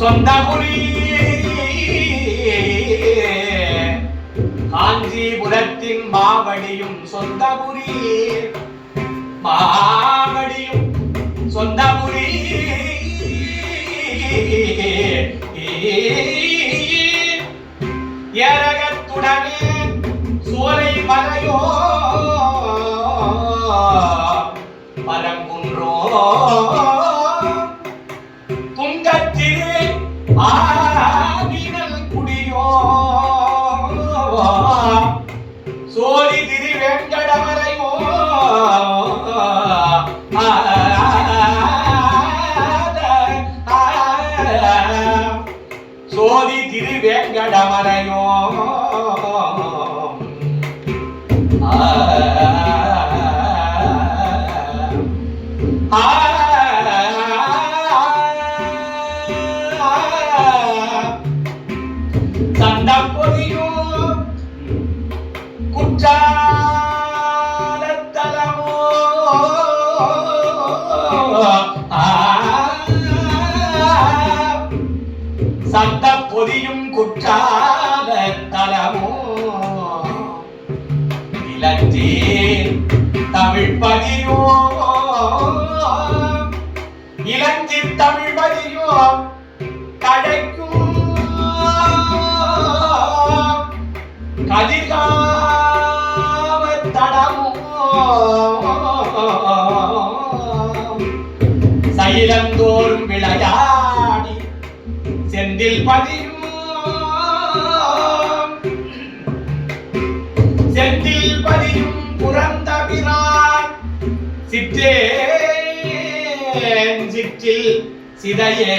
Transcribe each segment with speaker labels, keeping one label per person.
Speaker 1: சொந்தபுரி. காஞ்சிபுரத்தின் மாவடியும் சொந்தபுரி. மாவடியும் சொந்தபுரி. ஏரகத்துடனே சோலை மலையோ பரங்குன்றோ. சோதி திரு வெங்கடமலையோ சண்டப்பொதியோ இலஞ்சி தமிழ் பதியோம் இலஞ்சி தமிழ் பதியோம் கடைக்கும். கதிர்காம தடமோ சைலந்தோறும் விளையாடி செந்தில் பதியும் செந்தில் பதியும் புறந்தபிரான். சிற்றே சிற்றில் சிதையே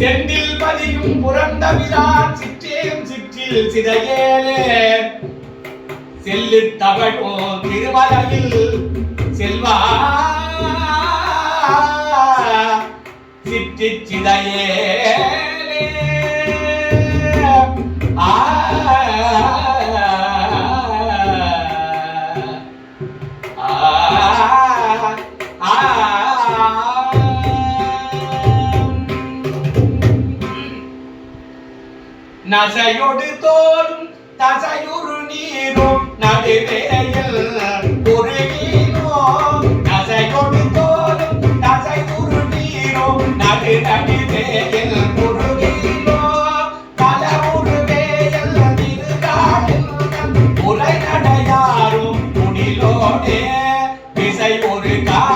Speaker 1: செந்தில் பதியும் புறந்தவிரான் சிற்றேம் சிற்றில் சிதையேலே செல்லு தவழோ திருமலையில் செல்வா. சிற்றி நசையொடு தோலும் தசையுறு நீரும் நடுவேயில் ஒரு நசையொடு தோலும் தசையுறு நீரும் நடு நடுவேயில் ஒரு பல ஒரு திருகாடில் உரை நடையாரும் குடிலோடே விசை ஒரு கா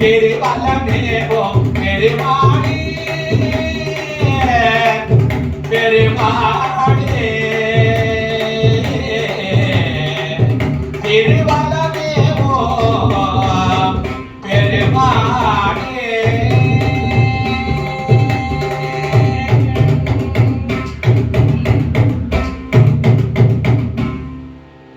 Speaker 1: मेरे वाला मेरे वो मेरे माँ